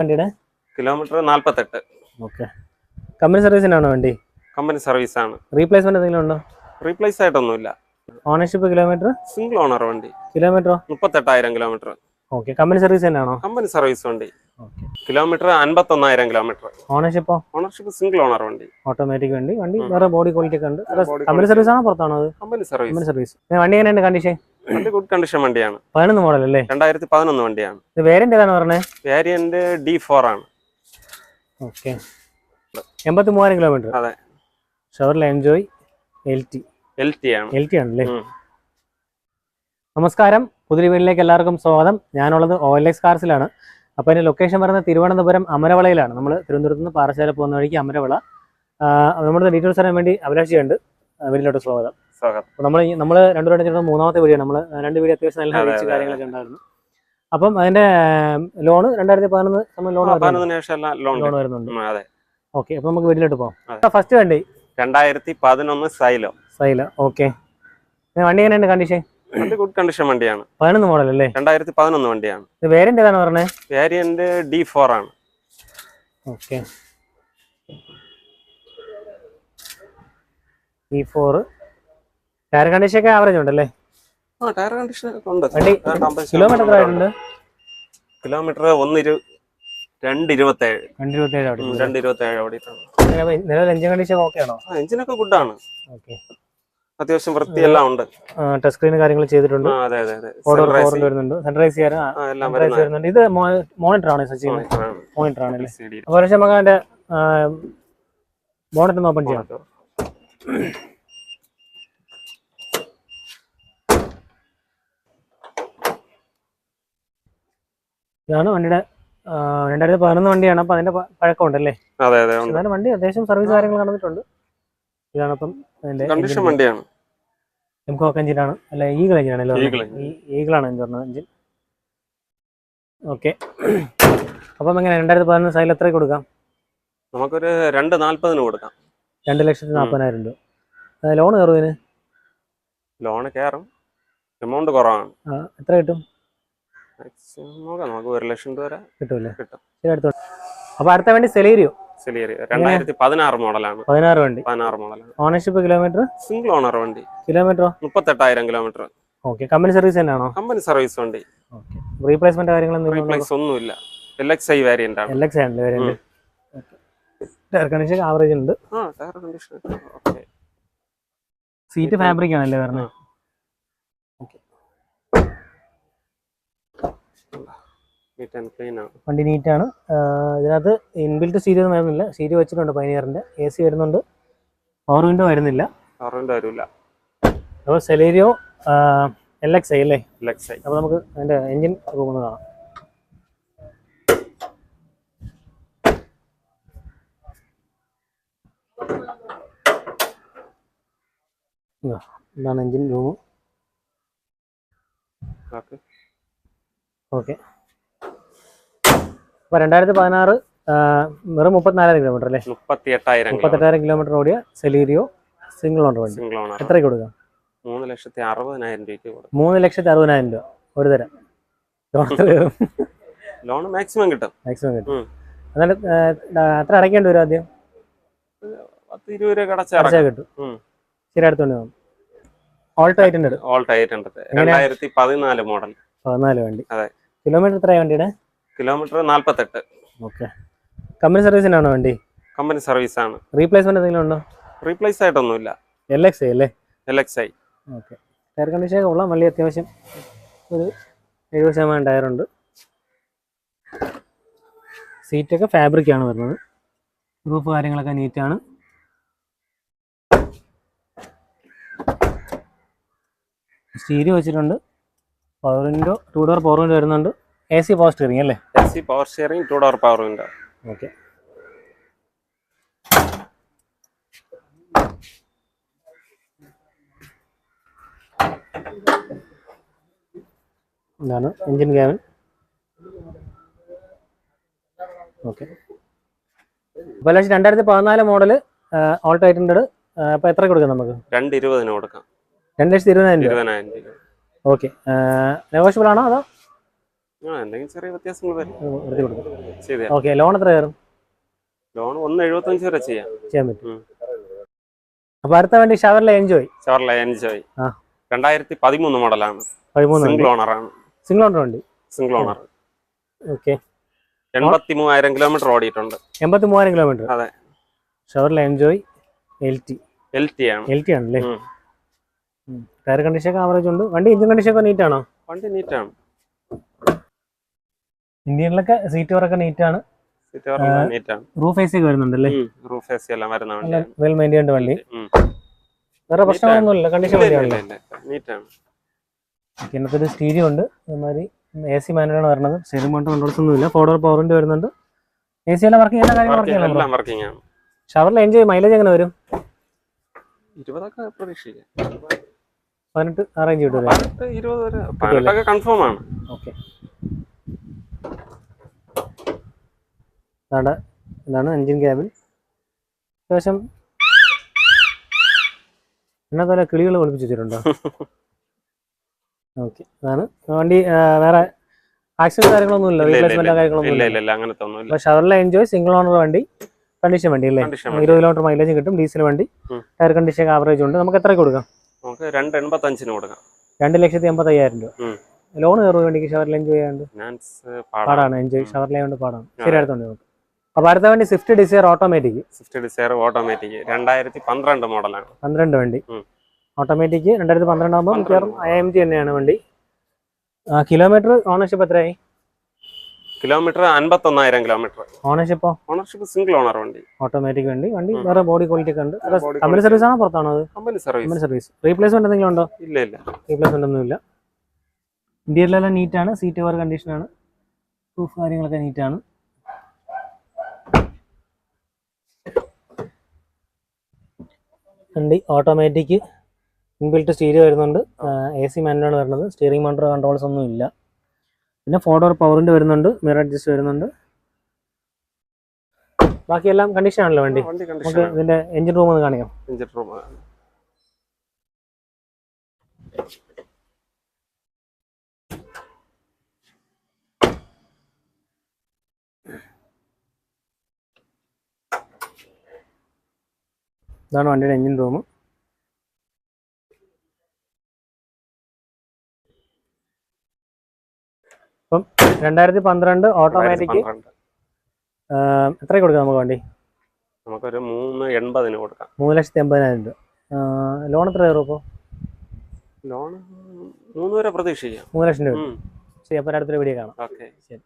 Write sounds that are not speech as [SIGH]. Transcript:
വണ്ടിയുടെ? കിലോമീറ്റർ നാല്പത്തെട്ട്. Okay. Company സർവീസിനാണോ വണ്ടി? കമ്പനി സർവീസ് ആണ് റീപ്ലേസ്മെന്റ് എന്തെങ്കിലും ഉണ്ടോ? Replace ആയിട്ടൊന്നുമില്ല. Ownership kilometre? Single owner വണ്ടി. കിലോമീറ്ററോ? മുപ്പത്തെട്ടായിരം കിലോമീറ്റർ. ഓക്കെ. കമ്പനി സർവീസ് തന്നെയാണോ? കമ്പനി സർവീസ് വണ്ടി. കിലോമീറ്റർ അൻപത്തൊന്നായിരം കിലോമീറ്റർ. ഓണർഷിപ്പോ? ഓണർഷിപ്പ് സിംഗിൾ ഓണർ വണ്ടി. ഓട്ടോമാറ്റിക് വണ്ടി. വണ്ടി. വേറെ ബോഡി ക്വാളിറ്റി ഒക്കെ ഉണ്ട്. കമ്പനി സർവീസ് ആണോ പുറത്താണോ അത്? Company service. Company service. വണ്ടി എങ്ങനെയുണ്ട് കണ്ടീഷൻ വണ്ടി ഗുഡ് കണ്ടീഷൻ വണ്ടിയാണ്. പതിനൊന്ന് മോഡൽ അല്ലേ? രണ്ടായിരത്തി പതിനൊന്ന് വണ്ടിയാണ് വേരിയന്റ് ഏതാണ് പറഞ്ഞത് വേരിയന്റ് ഡി ഫോർ ആണ്. ഓക്കെ എൺപത്തി മൂവായിരം കിലോമീറ്റർ അതെ. Chevrolet Enjoy L T L T ആണ്. എൽ ടി ആണല്ലേ? നമസ്കാരം. പുതിയ വീട്ടിലേക്ക് എല്ലാവർക്കും സ്വാഗതം. ഞാനുള്ളത് ഒ എൽ എക്സ് കാർസിലാണ് അപ്പോൾ എന്റെ ലൊക്കേഷൻ പറയുന്നത് തിരുവനന്തപുരം അമരവളയിലാണ്. നമ്മൾ തിരുവനന്തപുരത്ത് നിന്ന് പാറശാല പോകുന്ന വഴിക്ക് അമരവള. നമ്മുടെ ഡീറ്റെയിൽസ് അറിയാൻ വേണ്ടി അഭിലാഷിയുണ്ട്. വീട്ടിലോട്ട് സ്വാഗതം. നമ്മൾ നമ്മൾ രണ്ടുപേരും ചേട്ടൻ മൂന്നാമത്തെ വീഡിയോ നമ്മൾ രണ്ട് വീഡിയോ അത്യാവശ്യം നല്ല റീച്ച് കാര്യങ്ങളൊക്കെ ഉണ്ടായിരുന്നു. അപ്പം അതിന്റെ ലോണ് രണ്ടായിരത്തി പതിനൊന്ന് നമ്മൾ ലോൺ ലോൺ ലോൺ വരുന്നുണ്ട്. അതെ. ഓക്കെ അപ്പൊ നമുക്ക് വീട്ടിലോട്ട് പോകാം. ഫസ്റ്റ് വണ്ടി? രണ്ടായിരത്തി പതിനൊന്ന് സൈലോ. സൈലോ ഓക്കെ വണ്ടി എങ്ങനെയുണ്ട് കണ്ടീഷൻ വണ്ടി ഗുഡ് കണ്ടീഷൻ വണ്ടിയാണ്. പതിനൊന്ന് മോഡൽ അല്ലേ? രണ്ടായിരത്തി പതിനൊന്ന് വണ്ടിയാണ്. വേരിയന്റ് ഏതാണ് പറഞ്ഞത് വേരിയന്റ് ഡി ഫോർ ആണ്. ഓക്കെ ഫോർ ടയർ കണ്ടീഷൻ ഒക്കെ ആവറേജ് ഉണ്ടല്ലേ? ടയർ കണ്ടീഷൻ ഉണ്ട്. കിലോമീറ്റർ എത്ര ആയിട്ടുണ്ട് കിലോമീറ്റർ ഒന്ന് ഇരു രണ്ട് ഇരുപത്തേഴ് രണ്ട് ഇരുപത്തേഴ് അവിടെ ഉം, രണ്ട് ഇരുപത്തേഴ് ഓടിയിട്ടുണ്ട് നിലവിൽ എഞ്ചിൻ കണ്ടീഷൻ ഓക്കെ ആണോ? ആ എഞ്ചിനൊക്കെ ഗുഡാണ് ഓക്കെ അത്യാവശ്യം വൃത്തിയെല്ലാം ഉണ്ട്. ടച്ച് സ്ക്രീൻ കാര്യങ്ങൾ ചെയ്തിട്ടുണ്ട്. അതെ അതെ അതെ. വരുന്നുണ്ട്. സൺറൈസ് വരുന്നുണ്ട്. ഇത് മോണിറ്റർ ആണോ monitor ആണ്. മോണിറ്റർ. അപ്പോൾ പക്ഷേ നമുക്ക് അതിന്റെ ഓപ്പൺ ചെയ്യാം. ഇതാണ് വണ്ടിയുടെ രണ്ടായിരത്തി പതിനൊന്ന് വണ്ടിയാണ്. അപ്പൊ അതിന്റെ പഴക്കമുണ്ടല്ലേ? അതെ അതെ എന്നാലും വണ്ടി അത്യാവശ്യം സർവീസ് കാര്യങ്ങൾ നടന്നിട്ടുണ്ട്. ഇതാണ് അപ്പം അതിന്റെ വണ്ടിയാണ്. എംകോക്ക് എഞ്ചിനാണ് അല്ല ഈഗിൾ എഞ്ചിനാണല്ലോ. ഈഗിളാണ് എഞ്ചി പറഞ്ഞത് എഞ്ചിൻ ഓക്കെ അപ്പം എങ്ങനെ രണ്ടായിരത്തി പതിനൊന്ന് സൈൽ എത്ര കൊടുക്കാം? നമുക്കൊരു രണ്ട് നാല്പതിന് കൊടുക്കാം. രണ്ട് ലക്ഷത്തി നാൽപ്പതിനായിരം രൂപ. ലോൺ കയറുന്നതിന് ലോൺ കയറും. എമൗണ്ട് കുറവാണ്. എത്ര കിട്ടും? മാക്സിമം നോക്കാം. നമുക്ക് ഒരു ലക്ഷം രൂപ വരെ കിട്ടുമല്ലേ കിട്ടും. ശരി അടുത്ത അപ്പോൾ അടുത്ത വണ്ടി സെലീരിയോ? സെലിയറി രണ്ടായിരത്തി പതിനാറ് മോഡലാണ്. പതിനാറ് വണ്ടി. പതിനാറ് മോഡലാണ്. ഓണർഷിപ്പ് കിലോമീറ്റർ സിംഗിൾ ഓണർ വണ്ടി. കിലോമീറ്ററോ മുപ്പത്തെട്ടായിരം കിലോമീറ്റർ ഓക്കെ കമ്പനി സർവീസ് തന്നെയാണോ കമ്പനി സർവീസ് വണ്ടി. റീപ്ലേസ്മെന്റ് കാര്യങ്ങളൊന്നും റീപ്ലേസ് ഒന്നുമില്ല. എൽ എക്സ് ഐ വേരിയന്റ് ആണ്. എൽ എക്സ് ആണല്ലേ വേരിയന്റ് ടയർ കണ്ടീഷൻ ആവറേജ് ഉണ്ട്. ആ tyre condition okay seat fabric ആണല്ലേ പറഞ്ഞത് നീറ്റ് ആൻഡ് ക്ലീൻ ആണ് വണ്ടി നീറ്റാണ് ഇതിനകത്ത് ഇൻബിൽറ്റ് സീറ്റ് ഒന്നും വരുന്നില്ല. സീറ്റ് വെച്ചിട്ടുണ്ട് പൈനിയറിന്റെ എ സി വരുന്നുണ്ട്. പവർ വിൻഡോ വരുന്നില്ല. കറണ്ട് വരില്ല അപ്പോൾ സെലേരിയോ എൽ എക്സ് ഐ അല്ലേ? എൽ എക്സ് ഐ അപ്പോൾ നമുക്ക് അതിന്റെ എഞ്ചിൻ പോകുന്നത് കാണാം. ഇതാ, ഇതാണ് എഞ്ചിൻ റൂം ഓക്കെ ഓക്കെ. അപ്പോൾ രണ്ടായിരത്തി പതിനാറ് വെറും മുപ്പത്തിനാലായിരം കിലോമീറ്റർ അല്ലേ? മുപ്പത്തി എട്ടായിരം മുപ്പത്തെട്ടായിരം കിലോമീറ്റർ ഓടിയ സെലീരിയോ സിംഗിൾ ഓണർ വണ്ടി. എത്ര എത്രയ്ക്ക് കൊടുക്കാം? മൂന്ന് ലക്ഷത്തി അറുപതിനായിരം രൂപ മൂന്ന് ലക്ഷത്തി അറുപതിനായിരം രൂപ. ഒരു തരം. ലോൺ മാക്സിമം കിട്ടും. മാക്സിമം കിട്ടും. എന്നാലും അത്ര അടയ്ക്കേണ്ടി വരും ആദ്യം? പത്ത് ഇരുപത് രൂപ അടച്ചാൽ കിട്ടും. ശരി അടുത്തോണ്ട് ഓൾട്ടോ ആയിട്ടുണ്ട് ഓൾട്ടോ രണ്ടായിരത്തി പതിനാല് മോഡൽ പതിനാല് വണ്ടി. അതെ. കിലോമീറ്റർ എത്രയാണ് വണ്ടിയുടെ? കിലോമീറ്റർ നാല്പത്തെട്ട്. ഓക്കെ കമ്പനി സർവീസിനാണോ വണ്ടി? കമ്പനി സർവീസ് ആണ്. റീപ്ലേസ്മെന്റ് എന്തെങ്കിലും ഉണ്ടോ? റീപ്ലേസ് ആയിട്ടൊന്നുമില്ല. എൽ എക്സ് ഐ അല്ലേ? L X I okay tyre condition ഒക്കെ കൊള്ളാം. വലിയ അത്യാവശ്യം ഒരു എഴുപത് ശതമാനം ടയറുണ്ട് സീറ്റൊക്കെ ഫാബ്രിക് ആണ് വരുന്നത്. റൂഫ് കാര്യങ്ങളൊക്കെ നീറ്റാണ് സ്റ്റീരിയോ വെച്ചിട്ടുണ്ട്. Power window two door power window വരുന്നുണ്ട്. എ സി പവർ സ്റ്റിയറിംഗ് അല്ലേ? A C power steering two door power window okay ഇതാണ് എഞ്ചിൻ ക്യാബിൻ ഓക്കെ അപ്പോൾ ലക്ഷം രണ്ടായിരത്തി പതിനാല് മോഡൽ ഓൾട്ടോ ഹൺഡ്രഡ് അപ്പോൾ എത്ര കൊടുക്കാം നമുക്ക്? രണ്ട് ഇരുപതിന് കൊടുക്കാം. രണ്ട് ലക്ഷത്തി ഇരുപതിനായിരം രൂപ. ഇരുപതിനായിരം രൂപ. ഓക്കെ. നെഗോഷ്യബിൾ ആണോ അതോ? എന്തെങ്കിലും ചെറിയ വ്യത്യാസങ്ങൾ വരും. ഓക്കെ ലോൺ എത്ര കയറും? ലോൺ ഒന്ന് എഴുപത്തഞ്ച് വരെ ചെയ്യാം. ചെയ്യാൻ പറ്റും. അപ്പൊ അടുത്ത വണ്ടി ഷവർല എൻജോയ്? ചവർല എൻജോയ്. രണ്ടായിരത്തി പതിമൂന്ന് മോഡലാണ്. സിംഗിൾ ഓണറാണ് single owner single owner okay. എൺപത്തി മൂവായിരം കിലോമീറ്റർ ഓടിയിട്ടുണ്ട്. എൺപത്തി മൂവായിരം കിലോമീറ്റർ. അതെ. Chevrolet Enjoy L T L T ആണ്. എൽ ടി ആണല്ലേ. ടയർ കണ്ടീഷൻ ഒക്കെ ആവറേജ് ഉണ്ട്. വണ്ടി എഞ്ചിൻ കണ്ടീഷൻ ഒക്കെ നീറ്റ് ആണോ? വണ്ടി നീറ്റാണ് ഇന്ത്യനിലൊക്കെ സീറ്റ് വർക്ക് നീറ്റ് ആണ്. റൂഫ് എ സി ഒക്കെ വരുന്നുണ്ട് റൂഫ് എ സി എല്ലാം വരുന്ന വെൽ മെയിന്റൈൻഡ് വണ്ടി. വേറെ പ്രശ്നങ്ങളൊന്നുമില്ല. കണ്ടീഷൻ വണ്ടിയാണല്ലേ. നീറ്റ് ആണ് ഇല്ല, ഇല്ല. നീറ്റാണ് ഇതിനകത്ത് സ്റ്റീരിയോ ഉണ്ട്. അതേമാതിരി എ സി മാനുവലാണ് വരുന്നത്. സ്റ്റീരിംഗ് മൗണ്ട് കൺട്രോൾസ് ഒന്നുമില്ല ഫോർഡർ പവറിന്റെ വരുന്നുണ്ട്. എ സി എല്ലാം വർക്കിംഗ് എല്ലാ കാര്യങ്ങളും വർക്കിംഗ് ആണ് ഷവറിൽ എൻജോയ് മൈലേജ് എങ്ങനെ വരും? ഇരുപതൊക്കെ പ്രതീക്ഷിക്കാം. പതിനെട്ട് അറേഞ്ച് കിട്ടും പതിനെട്ട് ഇരുപത് വരെ. പതിനെട്ടൊക്കെ കൺഫേം ആണ്. ഓക്കെ. ഇതാണ് [LAUGHS] ഇതാണ് എൻജിൻ ക്യാബിൻ അത്യാവശ്യം എന്നാ തല കിളികൾ ഒളിപ്പിച്ചിട്ടുണ്ടോ വെച്ചിട്ടുണ്ടോ? ഓക്കെ. അതാണ് വണ്ടി ആ, വേറെ ആക്സിഡന്റ് കാര്യങ്ങളൊന്നും ഇല്ല. റീപ്ലേസ്മെന്റ് കാര്യങ്ങളൊന്നും ഇല്ല അപ്പൊ ഷവറിലെ എൻജോയ് സിംഗിൾ ഓണർ വണ്ടി കണ്ടീഷൻ വണ്ടി അല്ലേ. ഇരുപത് കിലോമീറ്റർ മൈലേജ് കിട്ടും. ഡീസൽ വണ്ടി. ടയർ കണ്ടീഷൻ ആവറേജ് ഉണ്ട്. നമുക്ക് എത്ര കൊടുക്കാം? നമുക്ക് രണ്ട് എൺപത്തഞ്ചിന് കൊടുക്കാം. രണ്ട് ലക്ഷത്തി എൺപത്തി അയ്യായിരം രൂപ ലോൺ കയറുക വേണ്ടി ഷവറിൽ എൻജോയ് ചെയ്യാണ്ട് പാടാണ്. എൻജോയ്. ഷവറിലെ കൊണ്ട് പാടാണ്. ശരിയായിട്ടുണ്ട് നമുക്ക് അപ്പൊ അടുത്ത വേണ്ടി Swift Dzire automatic Swift Dzire automatic രണ്ടായിരത്തി പന്ത്രണ്ട് മോഡലാണ്. പന്ത്രണ്ട് വണ്ടി. ഓട്ടോമാറ്റിക് രണ്ടായിരത്തി പന്ത്രണ്ട് ആകുമ്പോൾ മിക്കവാറും ഐ എം ജി തന്നെയാണ് വണ്ടി. കിലോമീറ്റർ ഓണർഷിപ്പ് എത്രയായി? കിലോമീറ്റർ അൻപത്തൊന്നായിരം കിലോമീറ്റർ. ഓണർഷിപ്പോ ഓണർഷിപ്പ് സിംഗിൾ ഓണർ വണ്ടി. ഓട്ടോമാറ്റിക് വണ്ടി. വണ്ടി. വേറെ ബോഡി ക്വാളിറ്റി ഒക്കെ ഉണ്ട്. കമ്പനി സർവീസ് ആണോ പുറത്താണോ അത്? Company company service service replacement എന്തെങ്കിലും ഉണ്ടോ? ഇല്ല ഇല്ല. റീപ്ലേസ്മെന്റ് ഒന്നുമില്ല ഇന്ത്യയിലെല്ലാം നീറ്റാണ് സീറ്റ് കവർ കണ്ടീഷനാണ് പ്രൂഫ് കാര്യങ്ങളൊക്കെ നീറ്റ് ആണ്. വണ്ടി ഓട്ടോമാറ്റിക് ഇൻബിൽറ്റ് സ്റ്റീരിയോ വരുന്നുണ്ട്. എ സി മാനുവലാണ് വരുന്നത്. സ്റ്റിയറിംഗ് മോട്ടർ കൺട്രോൾസ് ഒന്നും ഇല്ല. പിന്നെ ഫോർ ഡോർ പവറിന്റെ വരുന്നുണ്ട് മിറർ അഡ്ജസ്റ്റ് വരുന്നുണ്ട്. ബാക്കിയെല്ലാം കണ്ടീഷൻ ആണല്ലോ വണ്ടി? നമുക്ക് ഇതിന്റെ എഞ്ചിൻ റൂം ഒന്ന് കാണിക്കാം. എഞ്ചിൻ റൂം ഇതാണ് വണ്ടിയുടെ എഞ്ചിൻ റൂം അപ്പം രണ്ടായിരത്തി പന്ത്രണ്ട് ഓട്ടോമാറ്റിക് എത്ര കൊടുക്കാം നമുക്ക് വണ്ടി? നമുക്കൊരു മൂന്ന് എൺപതിന് കൊടുക്കാം. മൂന്ന് ലക്ഷത്തി എൺപതിനായിരം രൂപ. ലോൺ എത്ര കയറും ഇപ്പോൾ ലോൺ മൂന്ന് വരെ പ്രതീക്ഷിക്കാം. മൂന്ന് ലക്ഷം രൂപ. ശരി അപ്പോൾ അടുത്തൊരു വീഡിയോ കാണാം. ഓക്കെ. ശരി.